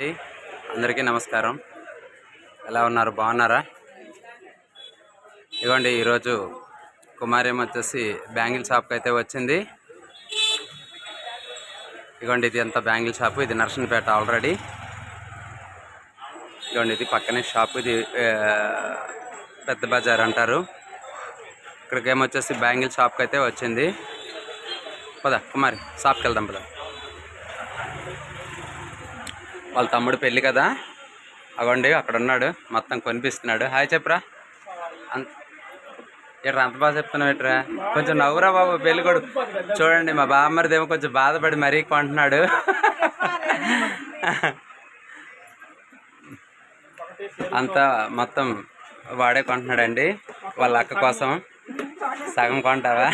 అందరికీ నమస్కారం. ఎలా ఉన్నారు? బాగున్నారా? ఇదిగోండి ఈరోజు కుమారి వచ్చేసి బ్యాంగిల్ షాప్కి అయితే వచ్చింది. ఇదిగోండి ఇది ఎంత బ్యాంగిల్ షాపు? ఇది నర్సన్పేట ఆల్రెడీ. ఇదిగోండి ఇది పక్కనే షాప్. ఇది పెద్ద బజార్ అంటారు. ఇక్కడికి ఏమొచ్చేసి బ్యాంగిల్ షాప్కి అయితే వచ్చింది. పద కుమారి షాప్కి వెళ్దాం పద. వాళ్ళ తమ్ముడు పెళ్ళి కదా? అగోండి అక్కడ ఉన్నాడు మొత్తం కొనిపిస్తున్నాడు. హాయ్ చెప్పరా. అంత అంత బాగా చెప్తున్నావు ఇట్రా కొంచెం నవ్వురా బాబు పెళ్ళి కొడు చూడండి మా బామ్మరిదేమో కొంచెం బాధపడి మరీ కొంటున్నాడు. అంతా మొత్తం వాడే కొంటున్నాడండి. వాళ్ళ అక్క కోసం. సగం కొంటావా?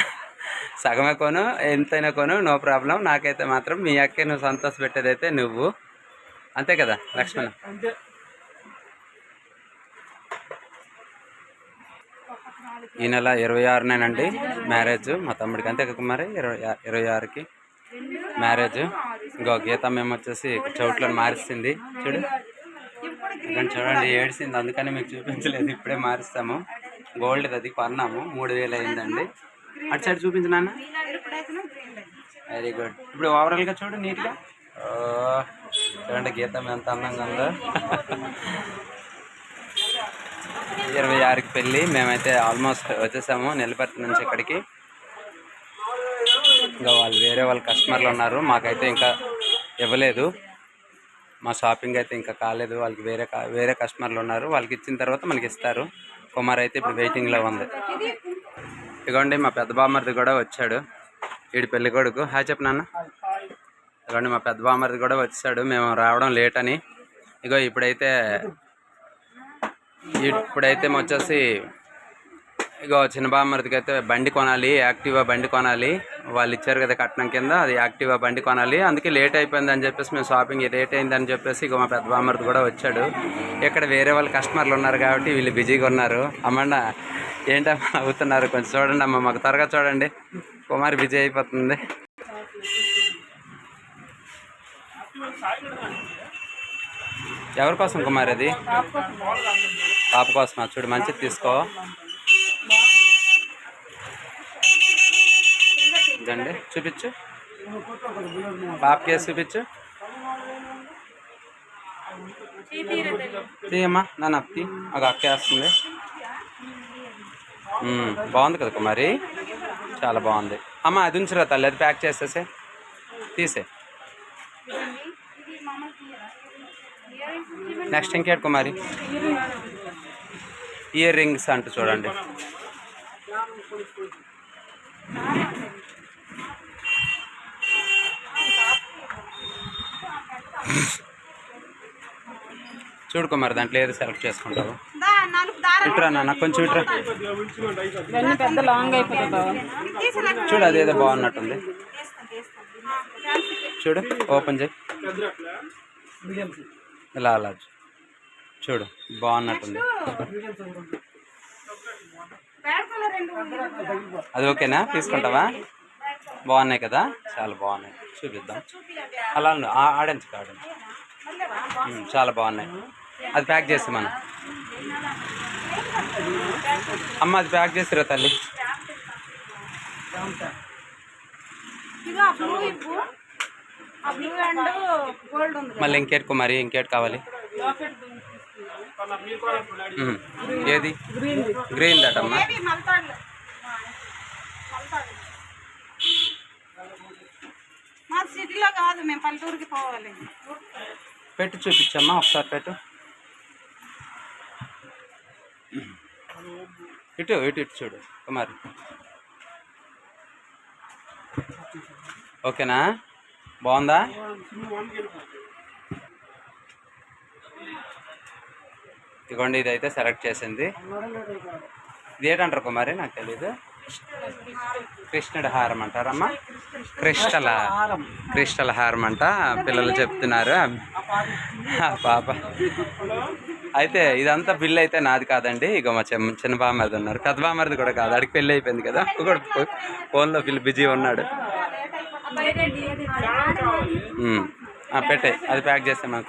సగమే కొను ఎంతైనా కొను నో ప్రాబ్లం. నాకైతే మాత్రం మీ అక్కే నువ్వు సంతోష పెట్టేదైతే నువ్వు. అంతే కదా లక్ష్మణ్? ఈ నెల ఇరవై ఆరునేనండి మ్యారేజ్ మా తమ్ముడికి. అంతే కదా మరి? ఇరవై ఇరవై ఆరుకి మ్యారేజ్. ఇంకో గీత మేము వచ్చేసి చౌట్లో మారిస్తుంది. చూడు. ఇక్కడ చూడండి ఏడ్చింది. అందుకని మీకు చూపించలేదు. ఇప్పుడే మారుస్తాము. గోల్డ్ అది కొన్నాము. మూడు వేలు అయిందండి. అటు సైడ్ చూపించు నాన్న. వెరీ గుడ్ ఇప్పుడు ఓవరాల్గా చూడు నీట్గా? చూడండి గీతం ఎంత అందంగా ఉందో. ఇరవై ఆరుకి పెళ్ళి మేమైతే ఆల్మోస్ట్ వచ్చేసాము నెలపర్తి నుంచి ఇక్కడికి. ఇంకా వాళ్ళు వేరే వాళ్ళ కస్టమర్లు ఉన్నారు మాకైతే ఇంకా ఇవ్వలేదు. మా షాపింగ్ అయితే ఇంకా కాలేదు వాళ్ళకి వేరే కా- వేరే కస్టమర్లు ఉన్నారు వాళ్ళకి ఇచ్చిన తర్వాత మనకి ఇస్తారు. కుమార్ అయితే ఇప్పుడు వెయిటింగ్లో ఉంది. ఇదిగోండి మా పెద్ద బామ్మరిది కూడా వచ్చాడు. వీడి పెళ్ళి కొడుకు హాయ్ చెప్పు నాన్న. ఇదిగోండి మా పెద్ద బామ్మరిది కూడా వచ్చాడు. మేము రావడం లేట్ అని. ఇగో ఇప్పుడైతే ఇప్పుడైతే వచ్చేసి ఇగో చిన్న బామ్మరిదికి అయితే బండి కొనాలి యాక్టివా బండి కొనాలి. వాళ్ళు ఇచ్చారు కదా కట్నం కింద అది యాక్టివా బండి కొనాలి. అందుకే లేట్ అయిపోయింది అని చెప్పేసి మేము షాపింగ్ లేట్ అయిందని చెప్పేసి ఇగో మా పెద్ద బామ్మరిది కూడా వచ్చాడు. ఇక్కడ వేరే వాళ్ళ కస్టమర్లు ఉన్నారు కాబట్టి వీళ్ళు బిజీగా ఉన్నారు. అమ్మండ ఏంటమ్మా అవుతున్నారు? కొంచెం చూడండి అమ్మ మాకు త్వరగా చూడండి. కుమార్ బిజీ అయిపోతుంది. ఎవరి కోసం కుమార్ అది? పాప కోసం చూడు మంచిది తీసుకో. ఇదండి చూపించు. పాపకి వేసి చూపించు. తీయమ్మా నన్ను అప్పి అది అక్క వేస్తుంది. బాగుంది కదా కుమారి? చాలా బాగుంది. అమ్మ అది ఉంచురా తల్లి అది ప్యాక్ చేసేసే. తీసే నెక్స్ట్ ఇంకేటి కుమారి ఇయర్ రింగ్స్ అంటూ చూడండి. చూడు కుమార్ దాంట్లో ఏది సెలెక్ట్ చేసుకుంటావు? ఇట్రా నాన్న కొంచెం ఇట్రా. పెద్ద లాంగ్ చూడు అదేదో బాగున్నట్టుంది. చూడు ఓపెన్ చేయి. ఇలా అలా. చూడు బాగున్నట్టుంది. అది ఓకేనా? తీసుకుంటావా? బాగున్నాయి కదా? చాలా బాగున్నాయి. చూపిద్దాం. అలా ఉండు. ఆ- ఆడించు ఆడించు. ఉమ్, చాలా బాగున్నాయి. అది ప్యాక్ చేసి మనం అమ్మ అది ప్యాక్ చేసిరా తల్లి. మళ్ళీ ఇంకేటి కుమారి ఇంకేటి కావాలి? ఏది? గ్రీన్ దటమ్మా ఏవి మలతాడులు మలతాడు మా సిటీలో కాదు మేము పల్లెటూరుకి పోవాలి. పెట్టు చూపించమ్మా ఒకసారి పెట్టు. ఇటు ఇటు ఇటు చూడు కుమారి. ఓకేనా? బాగుందా? ఇదిగోండి ఇదైతే సెలెక్ట్ చేసింది. ఇది ఏంటంటారు కుమారి? నాకు తెలీదు. కృష్ణుడి హారం అంటారమ్మా. క్రిస్టల్ క్రిస్టల్ హారం అంట. పిల్లలు చెప్తున్నారు. పాప. అయితే ఇదంతా బిల్ అయితే నాది కాదండి. ఇక మా చిన్న చిన్న బామ్మది ఉన్నారు. పెద్ద బామ్మది కూడా కాదు. అడిగి పెళ్ళి అయిపోయింది కదా. కూడా ఫోన్లో పిల్లి బిజీ ఉన్నాడు. పెట్టాయి అది ప్యాక్ చేస్తాం కదా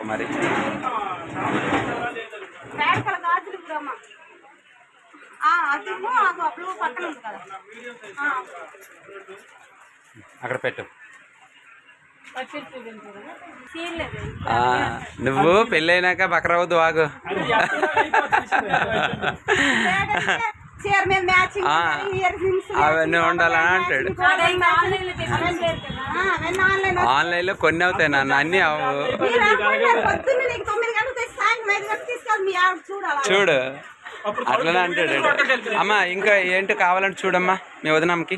ఆ, అక్కడ పెట్టు. నువ్వు పెళ్ళైనాక బకరవద్దు ఆగు. అవన్నీ ఉండాలని అంటాడు. ఆన్లైన్ ఆన్లైన్లో కొన్ని అవుతాయి నాన్న అన్నీ చూడు. అట్లనే అంటాడు అమ్మా ఇంకా ఏంటి కావాలంటే చూడమ్మా మీ వదినమ్మకి.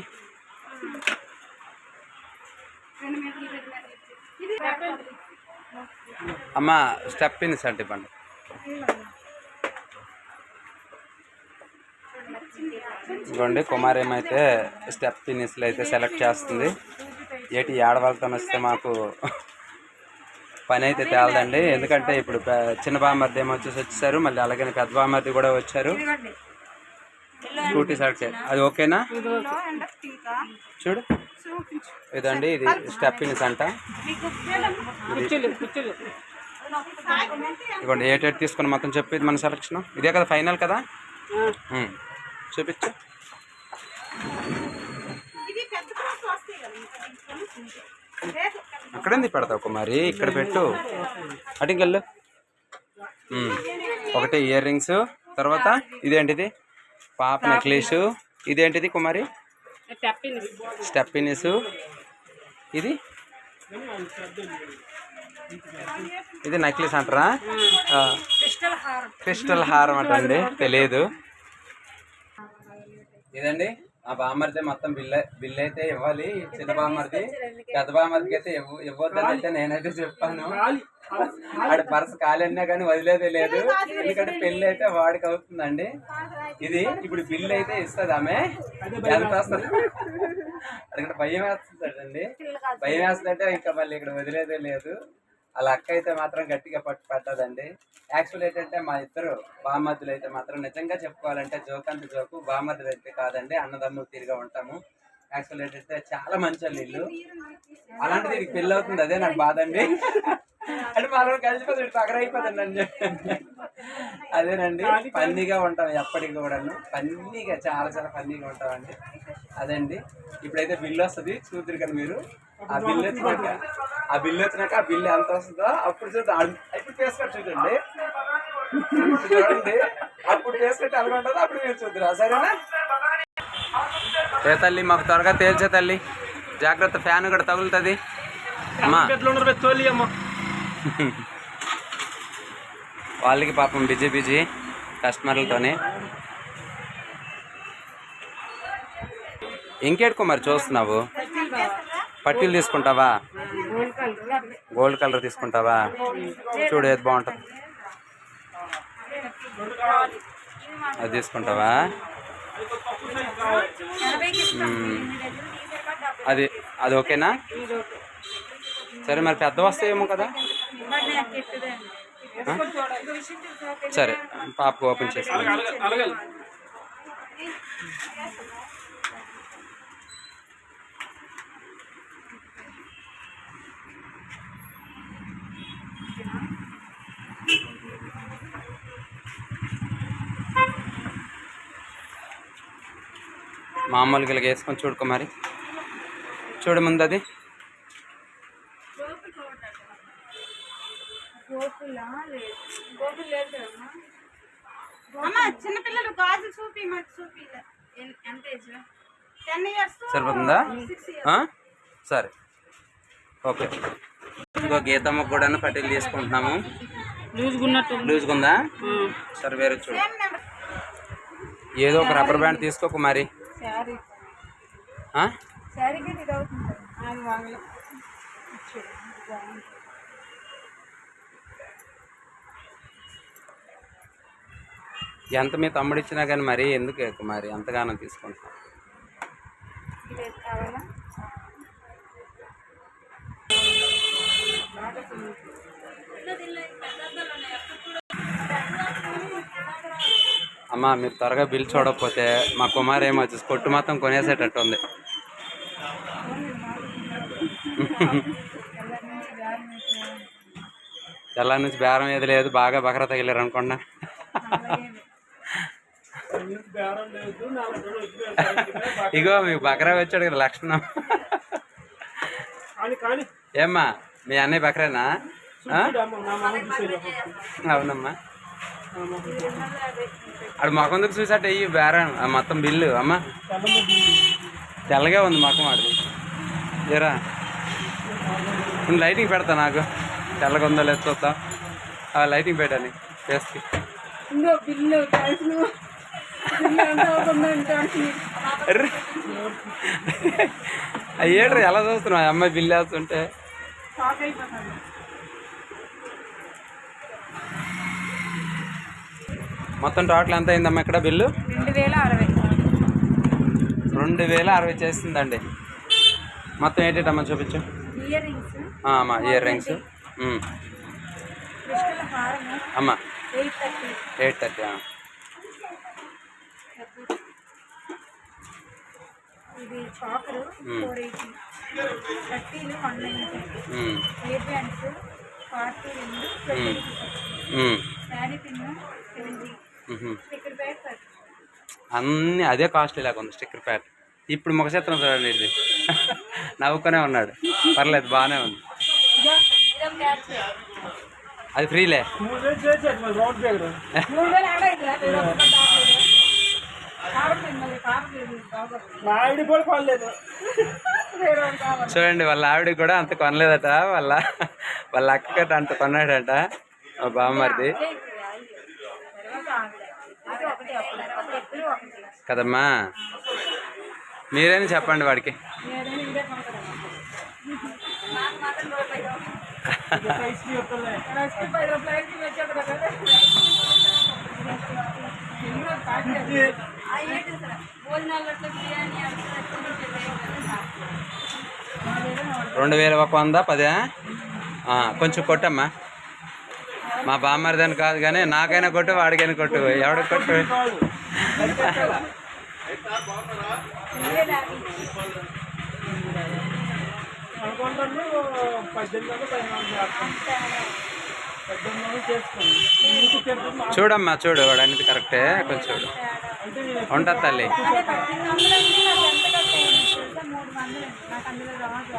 అమ్మ స్టెప్ ఇన్ సార్ ఇవ్వండి. ఇదిగోండి కుమార్ ఏమైతే స్టెప్ పిన్నిస్లు అయితే సెలెక్ట్ చేస్తుంది. ఏటి ఏడవాళ్ళతో వస్తే మాకు పని అయితే తేలదండి. ఎందుకంటే ఇప్పుడు చిన్న బామ్మర్ది ఏమో వచ్చేసి వచ్చేసారు మళ్ళీ అలాగే పెద్ద బామ్మర్ది కూడా వచ్చారు. స్కూటీ సెలెక్ట్ అది ఓకేనా? చూడు. ఇదండి ఇది స్టెప్ పిన్స్ అంట. ఇదిగోండి ఏటేట్ తీసుకుని మొత్తం చెప్పి ఇది మన సెలక్షన్ ఇదే కదా ఫైనల్ కదా. చూపించు. అక్కడేంది పెడతావు కుమారి? ఇక్కడ పెట్టు. అటుకెళ్ళు. ఒకటి ఇయర్ రింగ్స్ తర్వాత ఇదేంటిది? పాప నెక్లెస్. ఇదేంటిది కుమారి? టప్పింది స్టెప్ ఇనిస్ ఇది? ఇది నెక్లెస్ అంటారా? క్రిస్టల్ హారం. క్రిస్టల్ హారం అంటండి తెలియదు ఇదండి ఆ బామ్మర్ది మొత్తం బిల్ బిల్ అయితే ఇవ్వాలి చిన్న బామ్మర్ది. పెద్ద బామ్మర్దికి అయితే ఇవ్వ ఇవ్వద్దని అయితే నేనైతే చెప్పాను. ఆడ పర్స్ అన్నా కానీ వదిలేదే లేదు. ఎందుకంటే పెళ్ళి అయితే వాడికి అవుతుందండి. ఇది ఇప్పుడు బిల్ అయితే ఇస్తుంది ఆమె. ఎంత వస్తుంది. అక్కడ భయం వేస్తుందండి. భయం వేస్తుందంటే ఇంకా మళ్ళీ ఇక్కడ వదిలేదే లేదు. అలా అక్క అయితే మాత్రం గట్టిగా పట్టు పట్టదండి యాక్చువల్ ఏంటంటే మా ఇద్దరు బామర్దులు అయితే మాత్రం నిజంగా చెప్పుకోవాలంటే జోక్ అంత జోకు బామర్దులు అయితే కాదండి. అన్నదమ్ములు తీరుగా ఉంటాము. యాక్చువల్ ఏంటంటే చాలా మంచి వాళ్ళు ఇల్లు అలాంటిది ఇది పెళ్ళి అవుతుంది అదే నాకు బాధ అండి అంటే మనం కలిసిపోతే పగరైపోతుంది అండి అదేనండి ఫన్నీగా ఉంటాం ఎప్పటికి కూడాను. ఫన్నీగా చాలా చాలా ఫన్నీగా ఉంటామండి. అదండి. ఇప్పుడైతే బిల్లు వస్తుంది చూద్దరు కదా మీరు. ఆ బిల్లు వచ్చినాక ఆ బిల్లు వచ్చినాక ఆ బిల్లు ఎంత వస్తుందో అప్పుడు చూద్దాం. ఇప్పుడు చేసుకొని చూడండి. చూడండి. అప్పుడు చేసుకుంటే అలాగ ఉంటుందో అప్పుడు మీరు చూద్దరా. సరేనా? ఏ తల్లి మాకు త్వరగా తేల్చే తల్లి. జాగ్రత్త ఫ్యాన్ కూడా తగులుతుంది. వాళ్ళకి పాపం బిజీ బిజీ కస్టమర్లతోనే. ఇంకేడుకో మరి చూస్తున్నావు? పట్టీలు తీసుకుంటావా? గోల్డ్ కలర్ తీసుకుంటావా? చూడు ఏది బాగుంటుంది. అది తీసుకుంటావా? అది అది ఓకేనా? సరే మరి పెద్ద వస్తాయేమో కదా? సరే పాపకు ఓపెన్ చేస్తాను. మామూలుగా ఇలాగ వేసుకొని చూడుకో మరి. చూడు ముందు అది. అమ్మ? చిన్నపిల్లలు గాజులు చూపి మాకు చూపి. ఎంత ఏజ్ టెన్ ఇయర్స్ సరిపోతుందా? ఆ? సరే. ఓకే. ఇంకో గీతమ్మకు కూడా పట్టీలు తీసుకుంటున్నాము. లూజ్గా ఉందా. సరే వేరే చూడు. ఏదో ఒక రబ్బర్ బ్యాండ్ తీసుకోకు మరి. ఎంత మీ తమ్ముడు ఇచ్చినా కానీ మరి ఎందుకు మరి? అంతగానో తీసుకుంటాం కావాలా? అమ్మ మీరు త్వరగా బిల్ చూడకపోతే మా కుమార్ ఏమో వచ్చేసి కొట్టు మొత్తం కొనేసేటట్టు ఉంది తెల్లారి నుంచి బేరం ఏది లేదు బాగా బకరా తగిలారు అనుకున్నా. ఇగో మీకు బకరా వచ్చాడు కదా లక్షణం. ఏమ్మా మీ అన్నయ్య బకరేనా? అవునమ్మా. ఆడు మొఖం దుకు చూసాట అయ్యి ఆ మొత్తం బిల్లు అమ్మా. తెల్లగా ఉంది మొఖం ఆడు ఏరా? నేను లైటింగ్ పెడతా నాకు. తెల్లగా ఉందో లేదు చూద్దాం. ఆ లైటింగ్ పెట్టాలి ఫేస్కి అయ్యేట్రా ఎలా చూస్తున్నావు? అమ్మాయి బిల్లు వేస్తుంటే. మొత్తం టోటల్ ఎంత అయిందమ్మా ఇక్కడ బిల్లు? రెండు వేల అరవై. రెండు వేల అరవై చేస్తుందండి మొత్తం ఏంటమ్మా చూపించు. ఇయర్ రింగ్స్ ఆ, అమ్మా ఇయర్ రింగ్స్ అమ్మా. Eight thirty. ఇది చాకరు four eighty థర్టీలు one ninety ear bands forty రెండు ట్వంటీ శారీ పిన్ సెవెంటీ అన్నీ అదే కాస్ట్ ఇలాగ ఉంది స్టిక్కర్ ప్యాడ్. ఇప్పుడు ముఖ చిత్రం చూడండి ఇది. నవ్వుకునే ఉన్నాడు. పర్లేదు బాగానే ఉంది. అది ఫ్రీలే. చూడండి వాళ్ళ ఆవిడకి కూడా అంత కొనలేదట వాళ్ళ వాళ్ళ అక్కకట అంత కొన్నాడట. మా బామ్మర్ది తర్వాత ఆవిడ అది ఒకటి అప్పుడు అప్పుడు ఇద్దరు ఒకటి కదమ్మా మీరైనా చెప్పండి వాడికి నేనే ఇదే కొనుక్కోవడం నాకు మాత్రం రూపాయి ఐస్ క్రీమ్ వస్తున్నాయి రస్కి పది రూపాయలకి వచ్చాడు కదా ఎన్నో ప్యాకెట్ కదమ్మా. సార్ చెప్పండి వాడికి? రెండు వేల ఒక వంద పదే? కొంచెం కొట్టమ్మా. మా బామ్మరిదని కాదు కానీ నాకైనా కొట్టు వాడికైనా కొట్టు. ఎవడికి కొట్టు? చూడమ్మా చూడు వాడు అనేది కరెక్టే కొంచెం చూడు అంటే ఉంటుంది తల్లి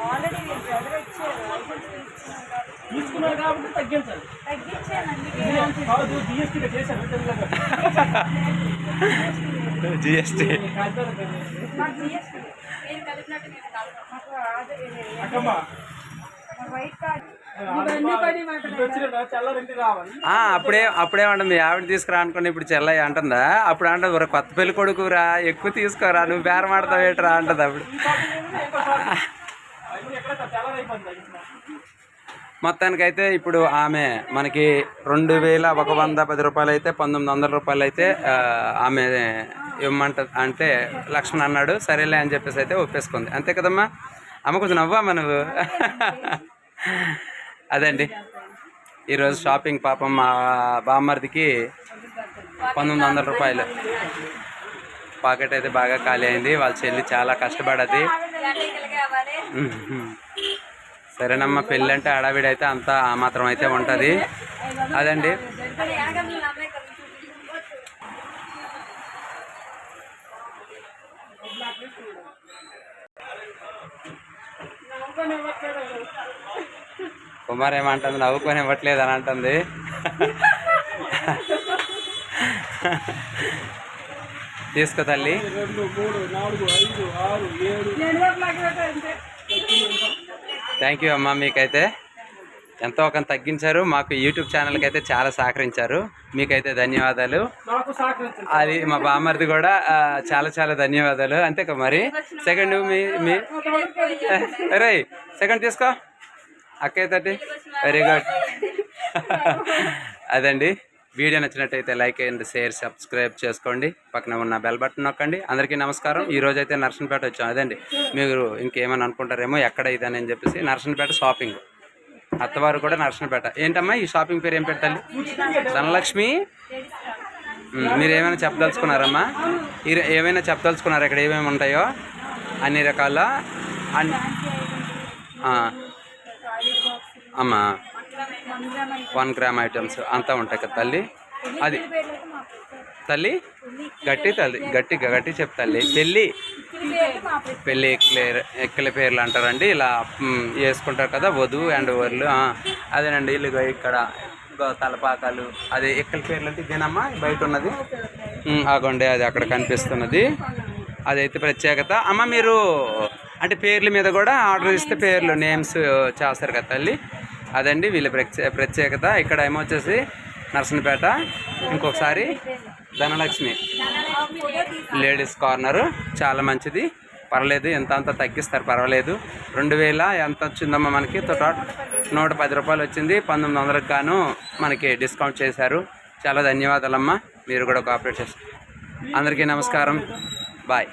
ఆల్రెడీ తీసుకున్నారు కాబట్టి తగ్గించాలి. కాదు జిఎస్టీ. జిఎస్టీ. రావాలి. అప్పుడే అప్పుడేమంట మీ ఆవిడ తీసుకురా అనుకుని ఇప్పుడు చెల్లయ్య అంటుందా? అప్పుడు అంటది "ఒరే కొత్త పెళ్ళి కొడుకురా ఎక్కువ తీసుకోరా నువ్వు బేరం ఆడతావు ఏంట్రా అంటది అప్పుడు. మొత్తానికైతే ఇప్పుడు ఆమె మనకి రెండు వేల ఒక వంద పది రూపాయలు అయితే పంతొమ్మిది వందల రూపాయలు అయితే ఆమె ఇవ్వమంట అంటే లక్ష్మణ్ అన్నాడు సరేలే అని చెప్పేసి అయితే ఒప్పేసుకుంది. అంతే కదమ్మా? అమ్మ కొంచెం నవ్వమ్మా నువ్వు. అదండి. ఈరోజు షాపింగ్ పాపం మా బామ్మర్దికి పంతొమ్మిది వందల రూపాయలు. పాకెట్ అయితే బాగా ఖాళీ అయింది. వాళ్ళ చెల్లి చాలా కష్టపడది. సరేనమ్మా పెళ్ళి అంటే హడావిడి అయితే అంతా ఆ మాత్రం అయితే ఉంటుంది. అదండి. కుమార్ ఏమంటుంది? నవ్వుకొని ఇవ్వట్లేదు అని అంటుంది. తీసుకో తల్లి. థ్యాంక్ యూ అమ్మా మీకైతే ఎంతో ఒక తగ్గించారు. మాకు యూట్యూబ్ ఛానల్కి అయితే చాలా సహకరించారు. మీకైతే ధన్యవాదాలు. అది మా బామ్మర్ది కూడా చాలా చాలా ధన్యవాదాలు. అంతే కదా మరి? సెకండ్ మీ మీ రే సెకండ్ తీసుకో. అక్క అయితే వెరీ గుడ్ అదండి. వీడియో నచ్చినట్టయితే లైక్ అండ్ షేర్ సబ్స్క్రైబ్ చేసుకోండి. పక్కన ఉన్న బెల్ బటన్ నొక్కండి. అందరికీ నమస్కారం. ఈ రోజు అయితే నర్సన్పేట వచ్చాం. అదండి మీరు ఇంకేమైనా అనుకుంటారేమో ఎక్కడ ఇదని అని చెప్పేసి నర్సన్పేట షాపింగ్ అత్తవారు కూడా నర్సన్పేట. ఏంటమ్మా ఈ షాపింగ్ పేరు ఏం పెట్టాలి ధనలక్ష్మి? మీరు ఏమైనా చెప్పదలుచుకున్నారమ్మా? మీరు ఏమైనా చెప్పదలుచుకున్నారా? ఇక్కడ ఏమేమి ఉంటాయో? అన్ని రకాల. అన్ అమ్మా. One gram items. అంతా ఉంటాయి కదా తల్లి? అది తల్లి? గట్టి తల్లి గట్టి గట్టి చెప్ తల్లి. పెళ్ళి? పెళ్ళి ఎక్కలే ఎక్కల పేర్లు అంటారండి. ఇలా వేసుకుంటారు కదా వధువు అండ్ వరులు. అదేనండి ఇల్లు ఇక్కడ తలపాకాలు. అదే ఎక్కల పేర్లు అంటే ఇదేనమ్మా? బయట ఉన్నది? ఆగోండి అది అక్కడ కనిపిస్తున్నది. అదైతే ప్రత్యేకత. అమ్మ మీరు అంటే పేర్ల మీద కూడా ఆర్డర్ ఇస్తే పేర్లు నేమ్స్ చేస్తారు కదా తల్లి? అదండి వీళ్ళ ప్రత్యే ప్రత్యేకత. ఇక్కడ ఏమొచ్చేసి నర్సనపేట ఇంకొకసారి ధనలక్ష్మి. లేడీస్ కార్నర్ చాలా మంచిది. పర్లేదు ఎంత అంత తగ్గిస్తారు పర్వాలేదు. రెండు వేల ఎంత వచ్చిందమ్మా మనకి? తోట నూట పది రూపాయలు వచ్చింది. పంతొమ్మిది వందలకు గాను మనకి డిస్కౌంట్ చేశారు. చాలా ధన్యవాదాలమ్మా. మీరు కూడా కోఆపరేట్ చేస్తారు అందరికీ నమస్కారం. బాయ్.